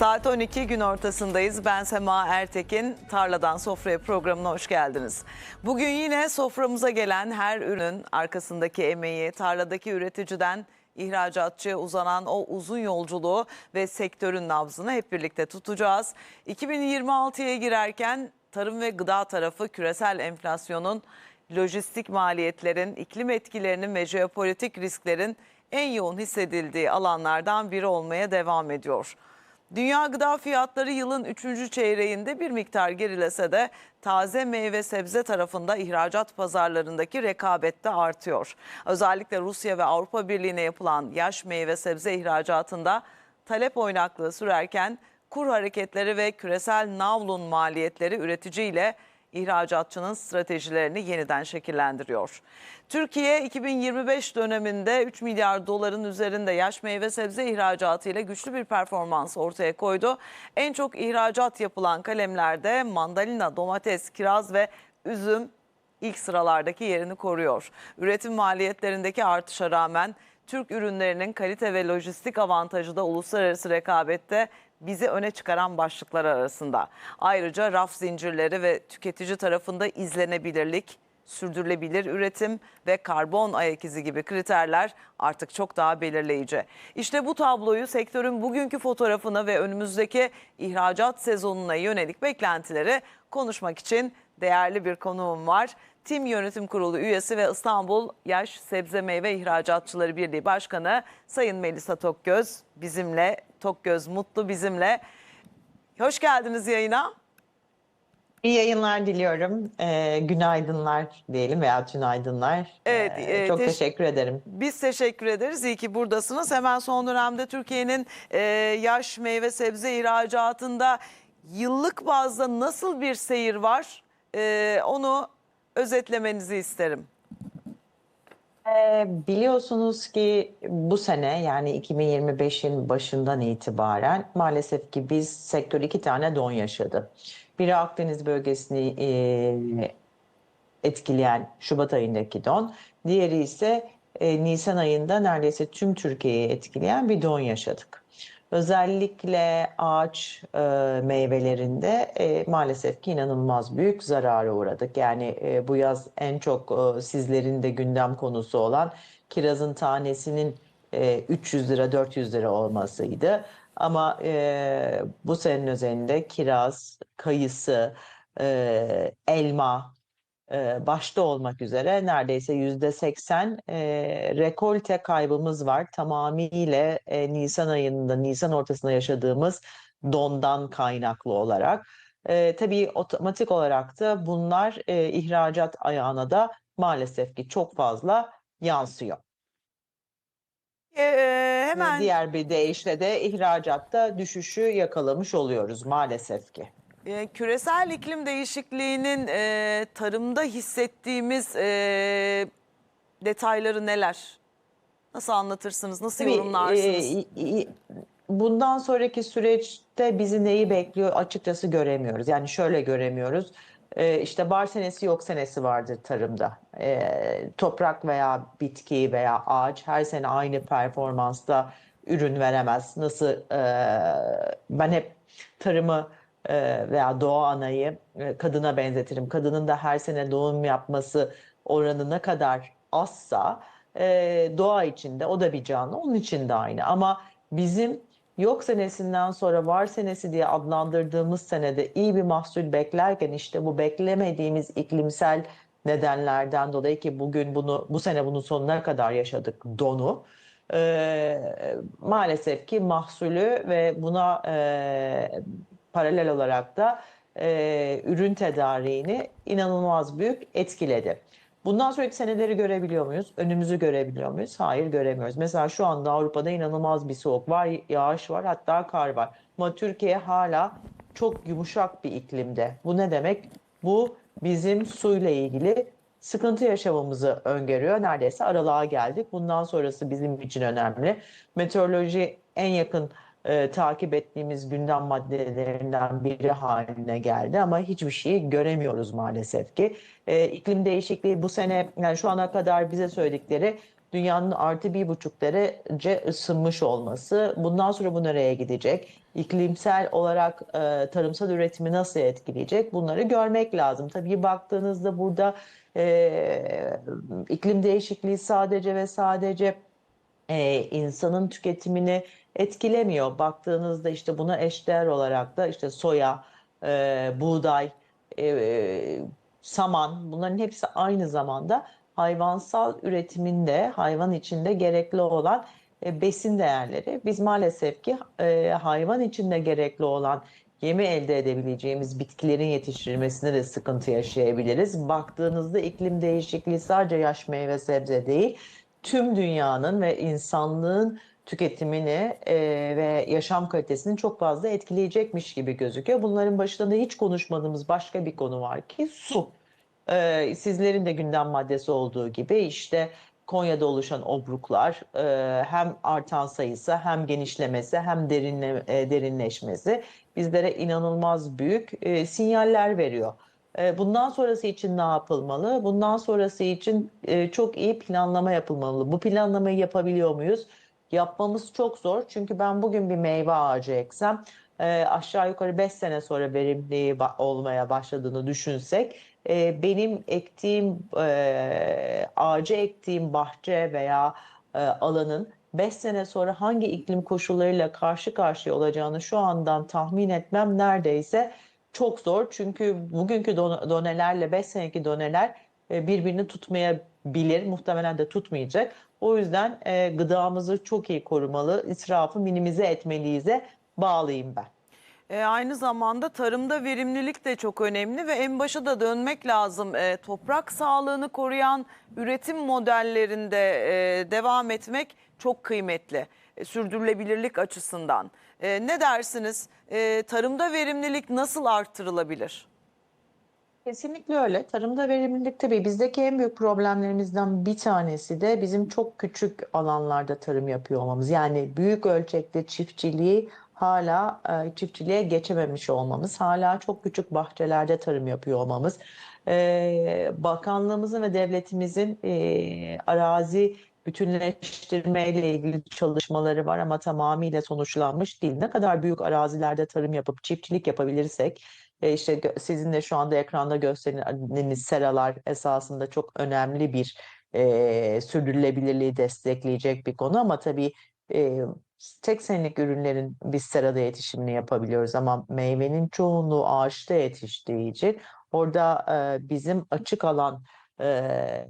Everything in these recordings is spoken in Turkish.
Saat 12 gün ortasındayız. Ben Sema Ertekin. Tarladan Sofraya programına hoş geldiniz. Bugün yine soframıza gelen her ürünün arkasındaki emeği, tarladaki üreticiden ihracatçıya uzanan o uzun yolculuğu ve sektörün nabzını hep birlikte tutacağız. 2026'ya girerken tarım ve gıda tarafı küresel enflasyonun, lojistik maliyetlerin, iklim etkilerinin ve jeopolitik risklerin en yoğun hissedildiği alanlardan biri olmaya devam ediyor. Dünya gıda fiyatları yılın 3. çeyreğinde bir miktar gerilese de taze meyve sebze tarafında ihracat pazarlarındaki rekabet de artıyor. Özellikle Rusya ve Avrupa Birliği'ne yapılan yaş meyve sebze ihracatında talep oynaklığı sürerken kur hareketleri ve küresel navlun maliyetleri üreticiyle ihracatçının stratejilerini yeniden şekillendiriyor. Türkiye 2025 döneminde 3 milyar doların üzerinde yaş meyve sebze ihracatı ile güçlü bir performans ortaya koydu. En çok ihracat yapılan kalemlerde mandalina, domates, kiraz ve üzüm ilk sıralardaki yerini koruyor. Üretim maliyetlerindeki artışa rağmen Türk ürünlerinin kalite ve lojistik avantajı da uluslararası rekabette bizi öne çıkaran başlıklar arasında. Ayrıca raf zincirleri ve tüketici tarafında izlenebilirlik, sürdürülebilir üretim ve karbon ayak izi gibi kriterler artık çok daha belirleyici. İşte bu tabloyu sektörün bugünkü fotoğrafını ve önümüzdeki ihracat sezonuna yönelik beklentileri konuşmak için değerli bir konuğum var. Tim Yönetim Kurulu üyesi ve İstanbul Yaş Sebze Meyve İhracatçıları Birliği Başkanı Sayın Melisa Tokgöz bizimle. Tokgöz Mutlu bizimle. Hoş geldiniz yayına. İyi yayınlar diliyorum. Ee, günaydınlar diyelim veya tünaydınlar. Evet, Ee, e, çok teş- teşekkür ederim. Biz teşekkür ederiz. İyi ki buradasınız. Hemen son dönemde Türkiye'nin e, yaş meyve sebze ihracatında yıllık bazda nasıl bir seyir var? E, onu özetlemenizi isterim. Ee, biliyorsunuz ki bu sene yani 2025'in başından itibaren maalesef ki biz sektör iki tane don yaşadı. Biri Akdeniz bölgesini etkileyen Şubat ayındaki don, diğeri ise Nisan ayında neredeyse tüm Türkiye'yi etkileyen bir don yaşadık. Özellikle ağaç e, meyvelerinde e, maalesef ki inanılmaz büyük zarara uğradık. Yani e, bu yaz en çok e, sizlerin de gündem konusu olan kirazın tanesinin e, 300 lira 400 lira olmasıydı. Ama e, bu senenin üzerinde kiraz, kayısı, e, elma, e, başta olmak üzere neredeyse yüzde seksen e, rekolte kaybımız var. Tamamıyla e, Nisan ayında, Nisan ortasında yaşadığımız dondan kaynaklı olarak. E, tabii otomatik olarak da bunlar e, ihracat ayağına da maalesef ki çok fazla yansıyor. E, e, hemen Diğer bir deyişle de ihracatta düşüşü yakalamış oluyoruz maalesef ki. e, küresel iklim değişikliğinin e, tarımda hissettiğimiz e, detayları neler? Nasıl anlatırsınız? Nasıl Tabii, yorumlarsınız? e, bundan sonraki süreçte bizi neyi bekliyor açıkçası göremiyoruz. Yani şöyle göremiyoruz. E, işte var senesi yok senesi vardır tarımda. E, toprak veya bitki veya ağaç her sene aynı performansta ürün veremez. Nasıl e, ben hep tarımı e, veya doğa anayı e, kadına benzetirim. Kadının da her sene doğum yapması oranı ne kadar azsa e, doğa içinde o da bir canlı onun için de aynı ama bizim yok senesinden sonra var senesi diye adlandırdığımız senede iyi bir mahsul beklerken işte bu beklemediğimiz iklimsel nedenlerden dolayı ki bugün bunu bu sene bunun sonuna kadar yaşadık donu e, maalesef ki mahsulü ve buna e, paralel olarak da e, ürün tedariğini inanılmaz büyük etkiledi. Bundan sonraki seneleri görebiliyor muyuz? Önümüzü görebiliyor muyuz? Hayır göremiyoruz. Mesela şu anda Avrupa'da inanılmaz bir soğuk var, yağış var, hatta kar var. Ama Türkiye hala çok yumuşak bir iklimde. Bu ne demek? Bu bizim suyla ilgili sıkıntı yaşamamızı öngörüyor. Neredeyse aralığa geldik. Bundan sonrası bizim için önemli. Meteoroloji en yakın e, takip ettiğimiz gündem maddelerinden biri haline geldi ama hiçbir şeyi göremiyoruz maalesef ki. E, iklim değişikliği bu sene yani şu ana kadar bize söyledikleri dünyanın artı bir buçuk derece ısınmış olması. Bundan sonra bu nereye gidecek? İklimsel olarak e, tarımsal üretimi nasıl etkileyecek? Bunları görmek lazım. Tabii baktığınızda burada e, iklim değişikliği sadece ve sadece e, insanın tüketimini etkilemiyor. Baktığınızda işte buna eşdeğer olarak da işte soya, e, buğday, e, saman bunların hepsi aynı zamanda hayvansal üretiminde hayvan içinde gerekli olan e, besin değerleri. Biz maalesef ki e, hayvan içinde gerekli olan yemi elde edebileceğimiz bitkilerin yetiştirilmesinde de sıkıntı yaşayabiliriz. Baktığınızda iklim değişikliği sadece yaş meyve sebze değil, tüm dünyanın ve insanlığın tüketimini e, ve yaşam kalitesini çok fazla etkileyecekmiş gibi gözüküyor. Bunların başında da hiç konuşmadığımız başka bir konu var ki su. E, sizlerin de gündem maddesi olduğu gibi işte Konya'da oluşan obruklar e, hem artan sayısı hem genişlemesi hem derinle, e, derinleşmesi bizlere inanılmaz büyük e, sinyaller veriyor. E, Bundan sonrası için ne yapılmalı? Bundan sonrası için e, çok iyi planlama yapılmalı. Bu planlamayı yapabiliyor muyuz? Yapmamız çok zor. Çünkü ben bugün bir meyve ağacı eksem e, aşağı yukarı 5 sene sonra verimli olmaya başladığını düşünsek e, benim ektiğim ağacı ektiğim bahçe veya alanın 5 sene sonra hangi iklim koşullarıyla karşı karşıya olacağını şu andan tahmin etmem neredeyse çok zor. Çünkü bugünkü don- donelerle 5 seneki doneler e, birbirini tutmayabilir. Muhtemelen de tutmayacak. O yüzden e, gıdamızı çok iyi korumalı, israfı minimize etmeliyiz'e bağlıyım ben. E, aynı zamanda tarımda verimlilik de çok önemli ve en başa da dönmek lazım. E, toprak sağlığını koruyan üretim modellerinde e, devam etmek çok kıymetli. E, sürdürülebilirlik açısından. E, ne dersiniz? E, tarımda verimlilik nasıl artırılabilir? Kesinlikle öyle. Tarımda verimlilik tabii bizdeki en büyük problemlerimizden bir tanesi de bizim çok küçük alanlarda tarım yapıyor olmamız. Yani büyük ölçekte çiftçiliği hala e, çiftçiliğe geçememiş olmamız, hala çok küçük bahçelerde tarım yapıyor olmamız. E, bakanlığımızın ve devletimizin e, arazi bütünleştirme ile ilgili çalışmaları var ama tamamıyla sonuçlanmış değil. Ne kadar büyük arazilerde tarım yapıp çiftçilik yapabilirsek e, işte sizin de şu anda ekranda gösterdiğiniz seralar esasında çok önemli bir e, sürdürülebilirliği destekleyecek bir konu ama tabii e, tek senelik ürünlerin biz serada yetişimini yapabiliyoruz ama meyvenin çoğunluğu ağaçta yetiştiği için orada e, bizim açık alan e,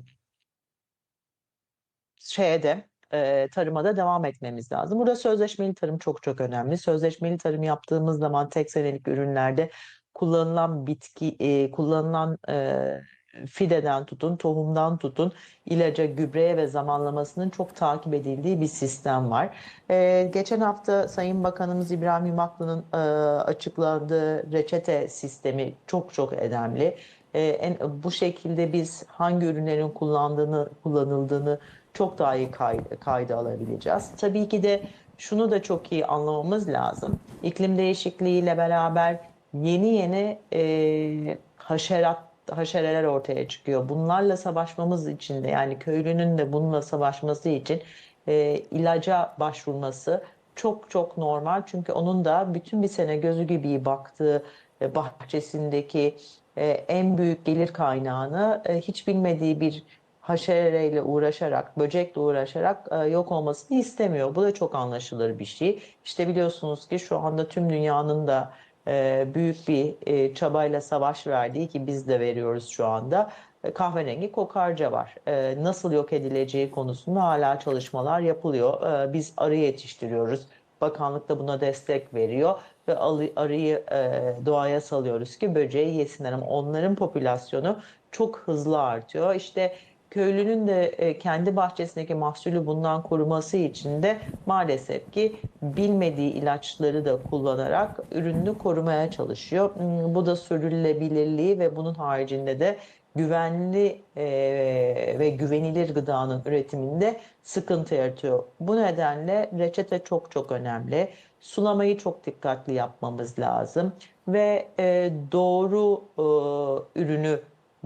şeye de e, tarıma da devam etmemiz lazım. Burada sözleşmeli tarım çok çok önemli. Sözleşmeli tarım yaptığımız zaman tek senelik ürünlerde kullanılan bitki, e, kullanılan e, fideden tutun, tohumdan tutun, ilaca, gübreye ve zamanlamasının çok takip edildiği bir sistem var. E, geçen hafta Sayın Bakanımız İbrahim İmaklı'nın e, açıkladığı reçete sistemi çok çok önemli. E, en, bu şekilde biz hangi ürünlerin kullandığını, kullanıldığını çok daha iyi kay- kayda alabileceğiz. Tabii ki de şunu da çok iyi anlamamız lazım. İklim değişikliğiyle beraber yeni yeni e, haşerat haşereler ortaya çıkıyor. Bunlarla savaşmamız için de yani köylünün de bununla savaşması için e, ilaca başvurması çok çok normal. Çünkü onun da bütün bir sene gözü gibi baktığı e, bahçesindeki e, en büyük gelir kaynağını e, hiç bilmediği bir haşereyle uğraşarak, böcekle uğraşarak e, yok olmasını istemiyor. Bu da çok anlaşılır bir şey. İşte biliyorsunuz ki şu anda tüm dünyanın da e, büyük bir e, çabayla savaş verdiği ki biz de veriyoruz şu anda e, kahverengi kokarca var. E, nasıl yok edileceği konusunda hala çalışmalar yapılıyor. E, biz arı yetiştiriyoruz. Bakanlık da buna destek veriyor ve arıyı e, doğaya salıyoruz ki böceği yesinler ama onların popülasyonu çok hızlı artıyor. İşte köylünün de e, kendi bahçesindeki mahsulü bundan koruması için de maalesef ki bilmediği ilaçları da kullanarak ürününü korumaya çalışıyor. Hmm, Bu da sürdürülebilirliği ve bunun haricinde de güvenli e, ve güvenilir gıdanın üretiminde sıkıntı yaratıyor. Bu nedenle reçete çok çok önemli. Sulamayı çok dikkatli yapmamız lazım ve e, doğru ürünü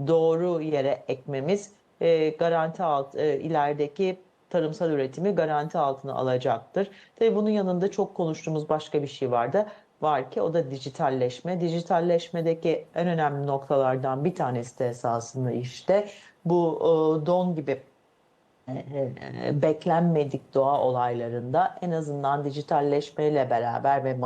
doğru yere ekmemiz e, garanti alt e, ilerideki tarımsal üretimi garanti altına alacaktır. Tabii bunun yanında çok konuştuğumuz başka bir şey var da var ki o da dijitalleşme. Dijitalleşmedeki en önemli noktalardan bir tanesi de esasında işte bu e, don gibi beklenmedik doğa olaylarında en azından dijitalleşmeyle beraber ve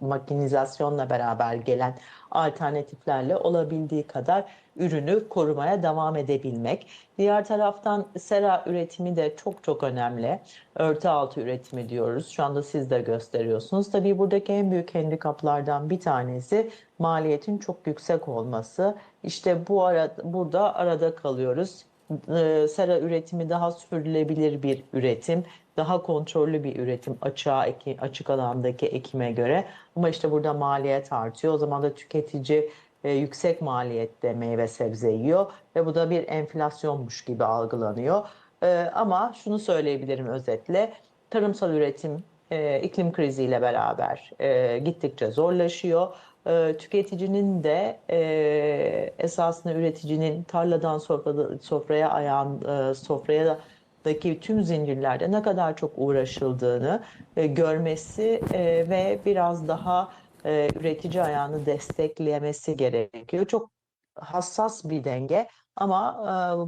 makinizasyonla beraber gelen alternatiflerle olabildiği kadar ürünü korumaya devam edebilmek. Diğer taraftan sera üretimi de çok çok önemli. Örtü altı üretimi diyoruz. Şu anda siz de gösteriyorsunuz. Tabii buradaki en büyük handikaplardan bir tanesi maliyetin çok yüksek olması. İşte bu ara, burada arada kalıyoruz e, sera üretimi daha sürdürülebilir bir üretim, daha kontrollü bir üretim açığa açık alandaki ekime göre. Ama işte burada maliyet artıyor. O zaman da tüketici e, yüksek maliyette meyve sebze yiyor ve bu da bir enflasyonmuş gibi algılanıyor. E, ama şunu söyleyebilirim özetle, tarımsal üretim iklim kriziyle beraber gittikçe zorlaşıyor. E, tüketicinin de e, esasında üreticinin tarladan sofrada, sofraya ayağın e, sofraya daki tüm zincirlerde ne kadar çok uğraşıldığını e, görmesi e, ve biraz daha e, üretici ayağını desteklemesi gerekiyor. Çok hassas bir denge ama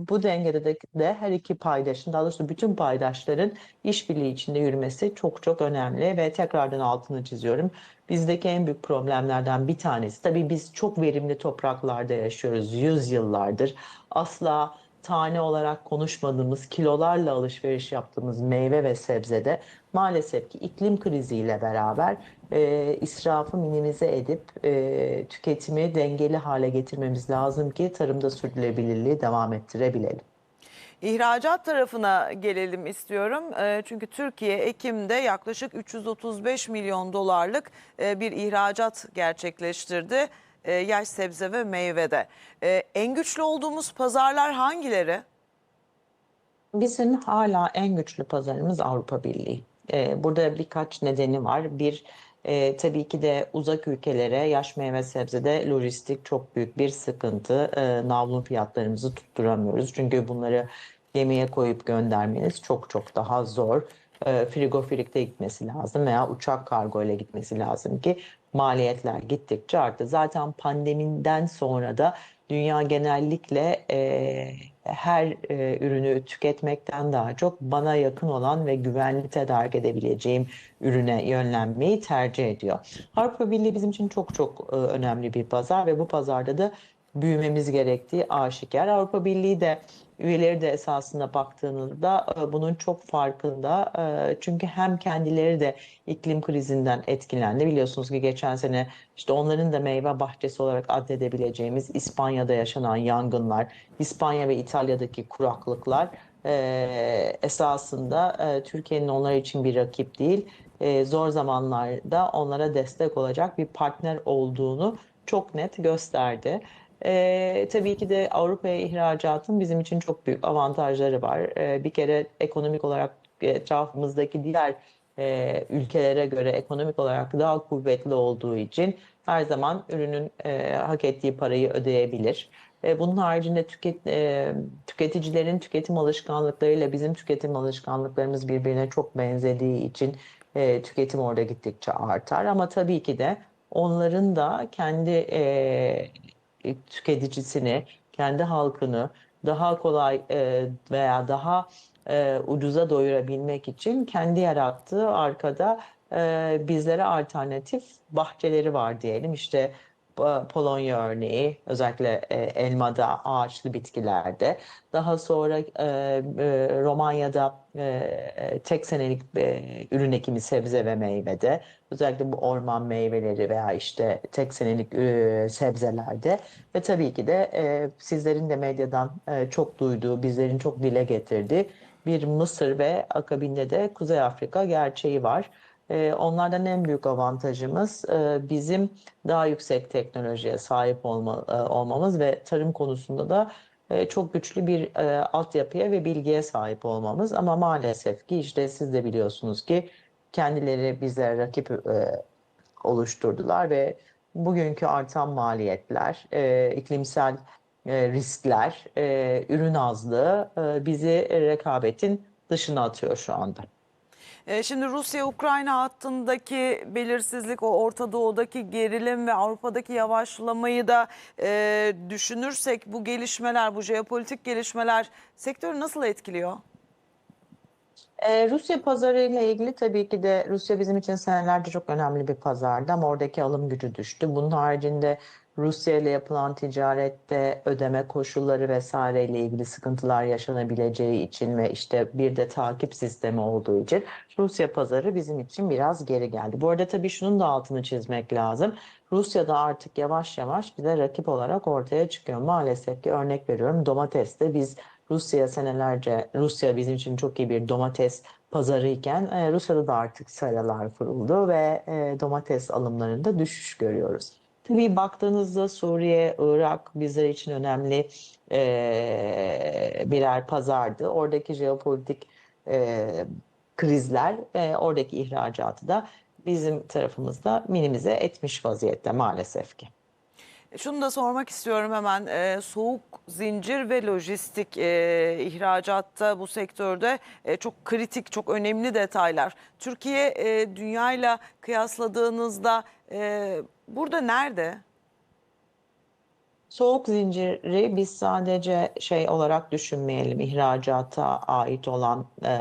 e, bu dengede de, de her iki paydaşın, daha doğrusu bütün paydaşların işbirliği içinde yürümesi çok çok önemli ve tekrardan altını çiziyorum. Bizdeki en büyük problemlerden bir tanesi, tabii biz çok verimli topraklarda yaşıyoruz yüzyıllardır. Asla tane olarak konuşmadığımız, kilolarla alışveriş yaptığımız meyve ve sebzede maalesef ki iklim kriziyle beraber e, israfı minimize edip e, tüketimi dengeli hale getirmemiz lazım ki tarımda sürdürülebilirliği devam ettirebilelim. İhracat tarafına gelelim istiyorum. E, Çünkü Türkiye Ekim'de yaklaşık 335 milyon dolarlık e, bir ihracat gerçekleştirdi. e, Yaş sebze ve meyvede. E, En güçlü olduğumuz pazarlar hangileri? Bizim hala en güçlü pazarımız Avrupa Birliği. Ee, burada birkaç nedeni var. Bir, e, tabii ki de uzak ülkelere yaş meyve sebzede lojistik çok büyük bir sıkıntı. E, navlun fiyatlarımızı tutturamıyoruz. Çünkü bunları gemiye koyup göndermeniz çok çok daha zor. E, frigofirikte gitmesi lazım veya uçak kargo ile gitmesi lazım ki maliyetler gittikçe arttı. Zaten pandemiden sonra da dünya genellikle e, her e, ürünü tüketmekten daha çok bana yakın olan ve güvenli tedarik edebileceğim ürüne yönlenmeyi tercih ediyor. Avrupa Birliği bizim için çok çok e, önemli bir pazar ve bu pazarda da büyümemiz gerektiği aşikar. Avrupa Birliği de üyeleri de esasında baktığınızda e, bunun çok farkında. E, Çünkü hem kendileri de iklim krizinden etkilendi. Biliyorsunuz ki geçen sene işte onların da meyve bahçesi olarak addedebileceğimiz İspanya'da yaşanan yangınlar, İspanya ve İtalya'daki kuraklıklar e, esasında Türkiye'nin onlar için bir rakip değil, zor zamanlarda onlara destek olacak bir partner olduğunu çok net gösterdi. E, tabii ki de Avrupa'ya ihracatın bizim için çok büyük avantajları var. E, bir kere ekonomik olarak etrafımızdaki diğer e, ülkelere göre ekonomik olarak daha kuvvetli olduğu için her zaman ürünün e, hak ettiği parayı ödeyebilir. E, bunun haricinde tüket, e, tüketicilerin tüketim alışkanlıklarıyla bizim tüketim alışkanlıklarımız birbirine çok benzediği için e, tüketim orada gittikçe artar. Ama tabii ki de onların da kendi e, tüketicisini, kendi halkını daha kolay e, veya daha e, ucuza doyurabilmek için kendi yarattığı arkada e, bizlere alternatif bahçeleri var diyelim. İşte e, Polonya örneği özellikle e, elmada, ağaçlı bitkilerde. Daha sonra e, e, Romanya'da e, e, tek senelik e, ürün ekimi sebze ve meyvede. Özellikle bu orman meyveleri veya işte tek senelik e, sebzelerde. Ve tabii ki de e, sizlerin de medyadan e, çok duyduğu, bizlerin çok dile getirdiği bir Mısır ve akabinde de Kuzey Afrika gerçeği var. Ee, Onlardan en büyük avantajımız e, bizim daha yüksek teknolojiye sahip olma, e, olmamız ve tarım konusunda da e, çok güçlü bir e, altyapıya ve bilgiye sahip olmamız. Ama maalesef ki işte siz de biliyorsunuz ki kendileri bizlere rakip oluşturdular ve bugünkü artan maliyetler, iklimsel riskler, ürün azlığı bizi rekabetin dışına atıyor şu anda. E, Şimdi Rusya-Ukrayna hattındaki belirsizlik, o Orta Doğu'daki gerilim ve Avrupa'daki yavaşlamayı da e, düşünürsek bu gelişmeler, bu jeopolitik gelişmeler sektörü nasıl etkiliyor? Ee, Rusya pazarı ile ilgili tabii ki de Rusya bizim için senelerce çok önemli bir pazardı ama oradaki alım gücü düştü. Bunun haricinde Rusya ile yapılan ticarette ödeme koşulları vesaire ile ilgili sıkıntılar yaşanabileceği için ve işte bir de takip sistemi olduğu için Rusya pazarı bizim için biraz geri geldi. Bu arada tabii şunun da altını çizmek lazım. Rusya da artık yavaş yavaş bize rakip olarak ortaya çıkıyor. Maalesef ki örnek veriyorum domateste biz Rusya senelerce Rusya bizim için çok iyi bir domates pazarı iken e, Rusya'da da artık seralar kuruldu ve e, domates alımlarında düşüş görüyoruz. Tabii baktığınızda Suriye, Irak bizler için önemli e, birer pazardı. Oradaki jeopolitik e, krizler e, oradaki ihracatı da bizim tarafımızda minimize etmiş vaziyette maalesef ki. Şunu da sormak istiyorum hemen. E, soğuk zincir ve lojistik e, ihracatta bu sektörde e, çok kritik, çok önemli detaylar. Türkiye e, dünyayla kıyasladığınızda e, burada nerede? Soğuk zinciri biz sadece şey olarak düşünmeyelim, ihracata ait olan e,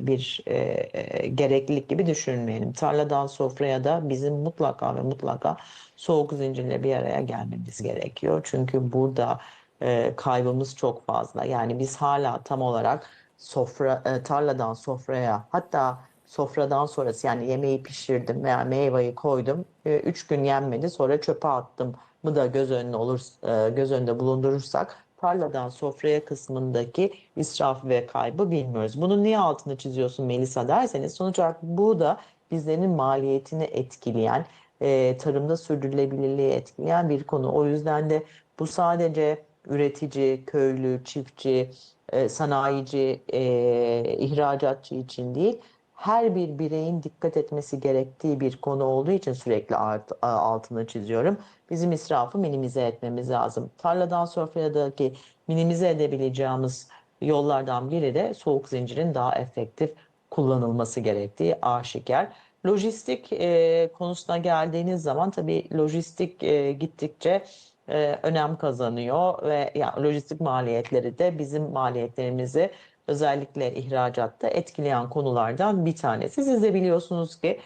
bir e, e, gereklilik gibi düşünmeyelim. Tarladan sofraya da bizim mutlaka ve mutlaka soğuk zincirle bir araya gelmemiz gerekiyor. Çünkü burada e, kaybımız çok fazla. Yani biz hala tam olarak sofra e, tarladan sofraya hatta sofradan sonrası yani yemeği pişirdim veya meyveyi koydum. e, Üç gün yenmedi sonra çöpe attım mı da göz önüne olur e, göz önünde bulundurursak tarladan sofraya kısmındaki israf ve kaybı bilmiyoruz. Bunun niye altını çiziyorsun Melisa derseniz sonuç olarak bu da bizlerin maliyetini etkileyen, e, tarımda sürdürülebilirliği etkileyen bir konu. O yüzden de bu sadece üretici, köylü, çiftçi, e, sanayici, e, ihracatçı için değil, her bir bireyin dikkat etmesi gerektiği bir konu olduğu için sürekli art, altını çiziyorum. Bizim israfı minimize etmemiz lazım. Tarladan sofradaki minimize edebileceğimiz yollardan biri de soğuk zincirin daha efektif kullanılması gerektiği aşikar. Lojistik e, konusuna geldiğiniz zaman tabii lojistik e, gittikçe e, önem kazanıyor ve ya, lojistik maliyetleri de bizim maliyetlerimizi özellikle ihracatta etkileyen konulardan bir tanesi. Siz de biliyorsunuz ki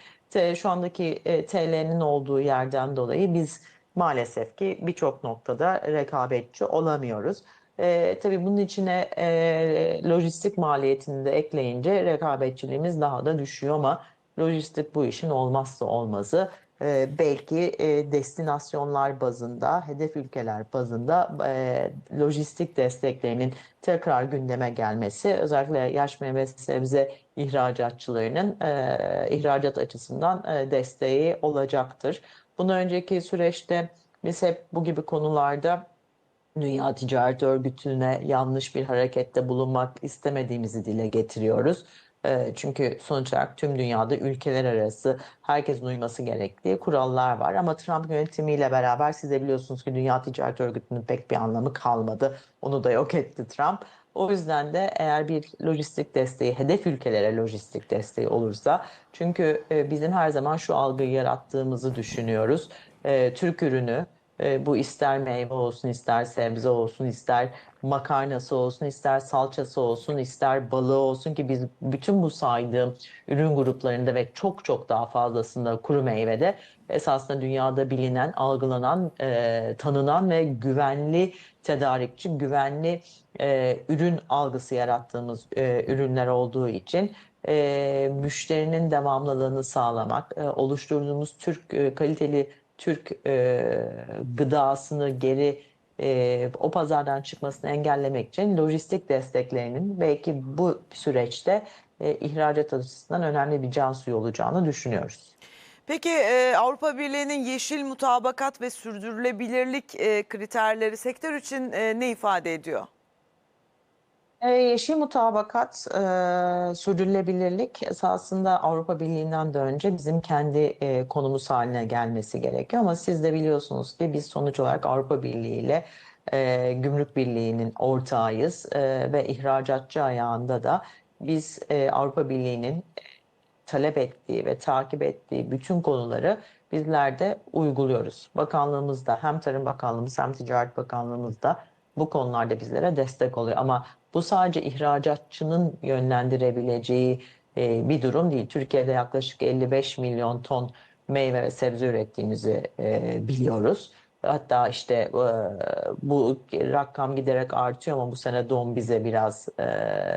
şu andaki e, TL'nin olduğu yerden dolayı biz maalesef ki birçok noktada rekabetçi olamıyoruz. E, tabii bunun içine e, lojistik maliyetini de ekleyince rekabetçiliğimiz daha da düşüyor ama lojistik bu işin olmazsa olmazı. E, belki e, destinasyonlar bazında, hedef ülkeler bazında e, lojistik desteklerinin tekrar gündeme gelmesi özellikle yaş meyve sebze ihracatçılarının e, ihracat açısından e, desteği olacaktır. Bundan önceki süreçte biz hep bu gibi konularda Dünya Ticaret Örgütü'ne yanlış bir harekette bulunmak istemediğimizi dile getiriyoruz. Çünkü sonuç olarak tüm dünyada ülkeler arası herkesin uyması gerektiği kurallar var. Ama Trump yönetimiyle beraber siz de biliyorsunuz ki Dünya Ticaret Örgütü'nün pek bir anlamı kalmadı. Onu da yok etti Trump. O yüzden de eğer bir lojistik desteği, hedef ülkelere lojistik desteği olursa, çünkü bizim her zaman şu algıyı yarattığımızı düşünüyoruz. Türk ürünü, e, bu ister meyve olsun, ister sebze olsun, ister makarnası olsun, ister salçası olsun, ister balığı olsun ki biz bütün bu saydığım ürün gruplarında ve çok çok daha fazlasında kuru meyvede esasında dünyada bilinen, algılanan, e, tanınan ve güvenli tedarikçi, güvenli e, ürün algısı yarattığımız e, ürünler olduğu için e, müşterinin devamlılığını sağlamak, e, oluşturduğumuz Türk e, kaliteli Türk e, gıdasını geri e, o pazardan çıkmasını engellemek için lojistik desteklerinin belki bu süreçte e, ihracat açısından önemli bir can suyu olacağını düşünüyoruz. Peki e, Avrupa Birliği'nin yeşil mutabakat ve sürdürülebilirlik e, kriterleri sektör için e, ne ifade ediyor? E, Yeşil mutabakat, e, sürdürülebilirlik esasında Avrupa Birliği'nden de önce bizim kendi e, konumuz haline gelmesi gerekiyor. Ama siz de biliyorsunuz ki biz sonuç olarak Avrupa Birliği ile e, Gümrük Birliği'nin ortağıyız e, ve ihracatçı ayağında da biz e, Avrupa Birliği'nin talep ettiği ve takip ettiği bütün konuları bizler de uyguluyoruz. Bakanlığımızda hem Tarım Bakanlığımız hem Ticaret Bakanlığımız da bu konularda bizlere destek oluyor. Ama bu sadece ihracatçının yönlendirebileceği e, bir durum değil. Türkiye'de yaklaşık 55 milyon ton meyve ve sebze ürettiğimizi e, biliyoruz. Hatta işte e, bu rakam giderek artıyor ama bu sene don bize biraz e,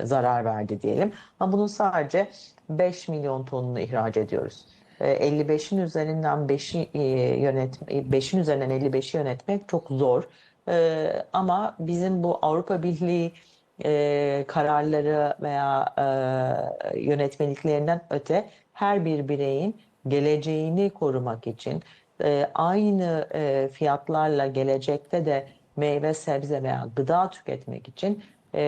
zarar verdi diyelim. Ama bunun sadece 5 milyon tonunu ihraç ediyoruz. E, 55'in üzerinden 5'i e, yönet 5'in üzerinden 55'i yönetmek çok zor. E, ama bizim bu Avrupa Birliği e, kararları veya e, yönetmeliklerinden öte her bir bireyin geleceğini korumak için e, aynı e, fiyatlarla gelecekte de meyve, sebze veya gıda tüketmek için e,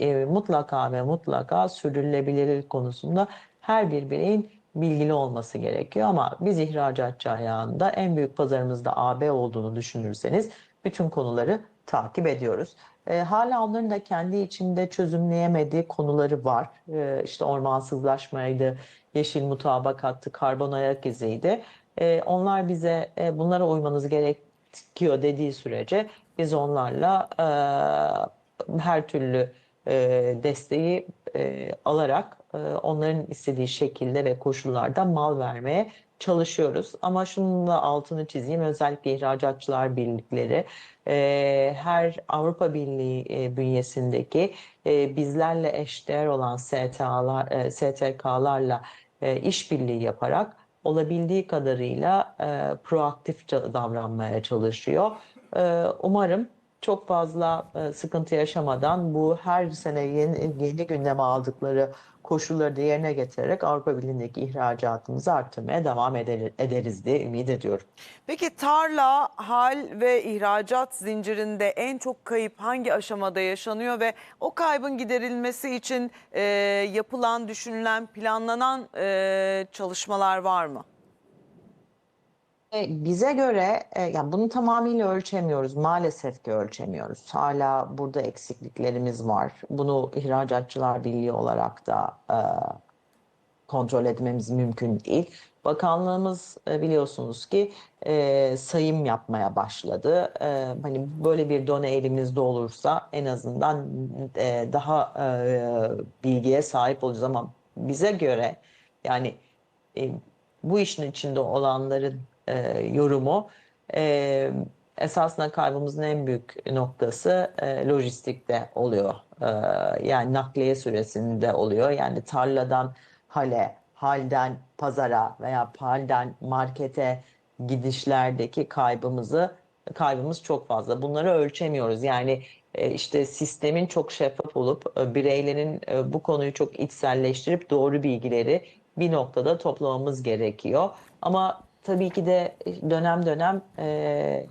e, mutlaka ve mutlaka sürdürülebilirlik konusunda her bir bireyin bilgili olması gerekiyor. Ama biz ihracatçı ayağında en büyük pazarımızda AB olduğunu düşünürseniz bütün konuları takip ediyoruz. E, hala onların da kendi içinde çözümleyemediği konuları var. E, işte ormansızlaşmaydı, yeşil mutabakattı, karbon ayak iziydi. E, onlar bize e, bunlara uymanız gerekiyor dediği sürece biz onlarla e, her türlü e, desteği e, alarak e, onların istediği şekilde ve koşullarda mal vermeye çalışıyoruz. Ama şunun da altını çizeyim özellikle ihracatçılar birlikleri e, her Avrupa Birliği e, bünyesindeki e, bizlerle eşdeğer olan STA'lar, e, STK'larla e, işbirliği yaparak olabildiği kadarıyla e, proaktif davranmaya çalışıyor. E, umarım çok fazla e, sıkıntı yaşamadan bu her sene yeni, yeni gündeme aldıkları koşulları da yerine getirerek Avrupa Birliği'ndeki ihracatımızı arttırmaya devam eder- ederiz diye ümit ediyorum. Peki tarla, hal ve ihracat zincirinde en çok kayıp hangi aşamada yaşanıyor ve o kaybın giderilmesi için e, yapılan, düşünülen, planlanan e, çalışmalar var mı? E, Bize göre e, yani bunu tamamıyla ölçemiyoruz. Maalesef ki ölçemiyoruz. Hala burada eksikliklerimiz var. Bunu İhracatçılar Birliği olarak da e, kontrol etmemiz mümkün değil. Bakanlığımız e, biliyorsunuz ki e, sayım yapmaya başladı. E, hani böyle bir done elimizde olursa en azından e, daha e, bilgiye sahip olacağız ama bize göre yani e, bu işin içinde olanların e, yorumu e, esasında kaybımızın en büyük noktası e, lojistikte oluyor. E, yani nakliye süresinde oluyor. Yani tarladan hale, halden pazara veya halden markete gidişlerdeki kaybımızı kaybımız çok fazla. Bunları ölçemiyoruz. Yani e, işte sistemin çok şeffaf olup e, bireylerin e, bu konuyu çok içselleştirip doğru bilgileri bir noktada toplamamız gerekiyor. Ama tabii ki de dönem dönem e,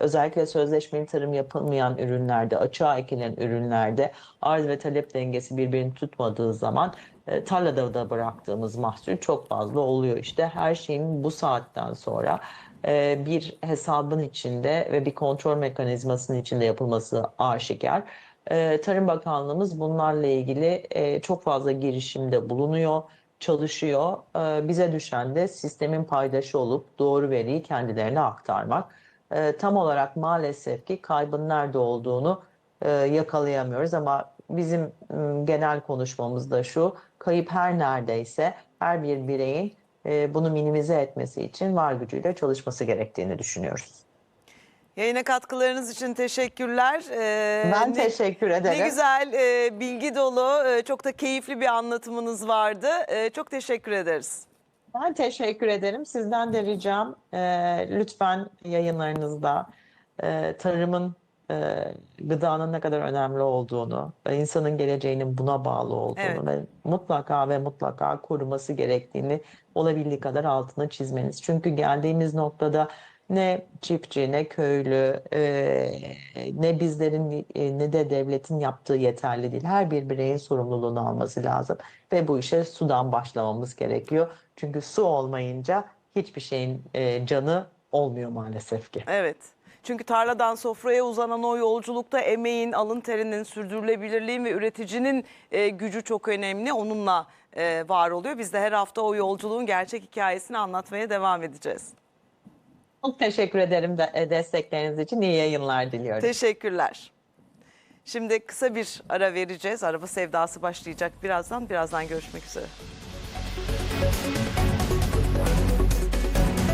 özellikle sözleşmeli tarım yapılmayan ürünlerde, açığa ekilen ürünlerde arz ve talep dengesi birbirini tutmadığı zaman e, tarlada da bıraktığımız mahsul çok fazla oluyor. İşte her şeyin bu saatten sonra e, bir hesabın içinde ve bir kontrol mekanizmasının içinde yapılması aşikar. E, Tarım Bakanlığımız bunlarla ilgili e, çok fazla girişimde bulunuyor, çalışıyor. E, Bize düşen de sistemin paydaşı olup doğru veriyi kendilerine aktarmak. E, Tam olarak maalesef ki kaybın nerede olduğunu e, yakalayamıyoruz ama bizim m, genel konuşmamız da şu, kayıp her neredeyse her bir bireyin e, bunu minimize etmesi için var gücüyle çalışması gerektiğini düşünüyoruz. Yayına katkılarınız için teşekkürler. Ee, Ben ne- teşekkür ederim. Ne güzel, e, bilgi dolu, e, çok da keyifli bir anlatımınız vardı. E, çok teşekkür ederiz. Ben teşekkür ederim. Sizden de ricam e, lütfen yayınlarınızda e, tarımın, e, gıdanın ne kadar önemli olduğunu, insanın geleceğinin buna bağlı olduğunu Evet. ve mutlaka ve mutlaka koruması gerektiğini olabildiği kadar altına çizmeniz. Çünkü geldiğimiz noktada ne çiftçi, ne köylü, e, ne bizlerin e, ne de devletin yaptığı yeterli değil. Her bir bireyin sorumluluğunu alması lazım ve bu işe sudan başlamamız gerekiyor. Çünkü su olmayınca hiçbir şeyin e, canı olmuyor maalesef ki. Evet. Çünkü tarladan sofraya uzanan o yolculukta emeğin, alın terinin, sürdürülebilirliğin ve üreticinin e, gücü çok önemli. Onunla e, var oluyor. Biz de her hafta o yolculuğun gerçek hikayesini anlatmaya devam edeceğiz. Çok teşekkür ederim de, e, destekleriniz için. İyi yayınlar diliyorum. Teşekkürler. Şimdi kısa bir ara vereceğiz. Araba sevdası başlayacak birazdan. Birazdan görüşmek üzere.